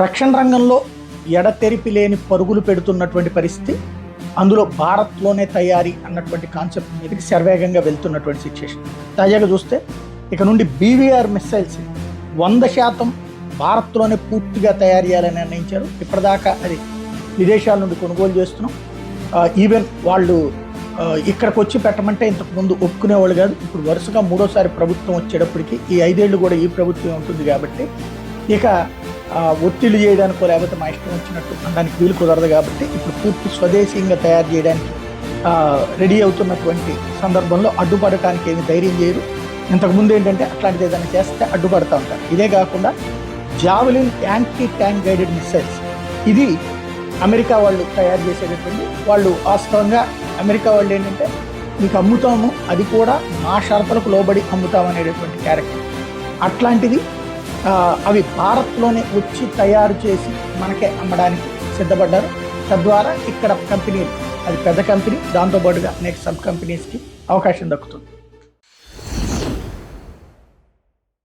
రక్షణ రంగంలో ఎడతెరిపి లేని పరుగులు పెడుతున్నటువంటి పరిస్థితి అందులో భారత్లోనే తయారీ అన్నటువంటి కాన్సెప్ట్ మీదకి శరవేగంగా వెళ్తున్నటువంటి సిచ్యుయేషన్ తాజాగా చూస్తే ఇక నుండి బీవీఆర్ మిస్సైల్స్ వంద శాతం భారత్లోనే పూర్తిగా తయారు చేయాలని నిర్ణయించారు. ఇప్పటిదాకా అది విదేశాల నుండి కొనుగోలు చేస్తున్నాం. ఈవెన్ వాళ్ళు ఇక్కడికి వచ్చి పెట్టమంటే ఇంతకుముందు ఒప్పుకునేవాళ్ళు కాదు. ఇప్పుడు వరుసగా మూడోసారి ప్రభుత్వం వచ్చేటప్పటికి ఈ ఐదేళ్ళు కూడా ఈ ప్రభుత్వం ఉంటుంది కాబట్టి ఇక ఒత్తిడి చేయడానికో లేకపోతే మా ఇష్టం వచ్చినట్టు అనడానికి వీలు కుదరదు కాబట్టి ఇప్పుడు పూర్తి స్వదేశీయంగా తయారు చేయడానికి రెడీ అవుతున్నటువంటి సందర్భంలో అడ్డుపడటానికి ఏమి ధైర్యం చేయరు. ఇంతకుముందు ఏంటంటే అట్లాంటిది ఏదైనా చేస్తే అడ్డుపడతా ఉంటారు. ఇదే కాకుండా javelin anti tank guided missiles ఇది అమెరికా వాళ్ళు తయారు చేసేటటువంటి వాళ్ళు వాస్తవంగా అమెరికా వాళ్ళు ఏంటంటే మీకు అమ్ముతాము అది కూడా మా షరతులకు లోబడి అమ్ముతాం అనేటటువంటి క్యారెక్టర్. అట్లాంటిది అవి భారత్లోనే వచ్చి తయారు చేసి మనకే అమ్మడానికి సిద్ధపడ్డారు. తద్వారా ఇక్కడ కంపెనీ అది పెద్ద కంపెనీ దాంతోపాటుగా అనేక సబ్ కంపెనీస్కి అవకాశం దక్కుతుంది.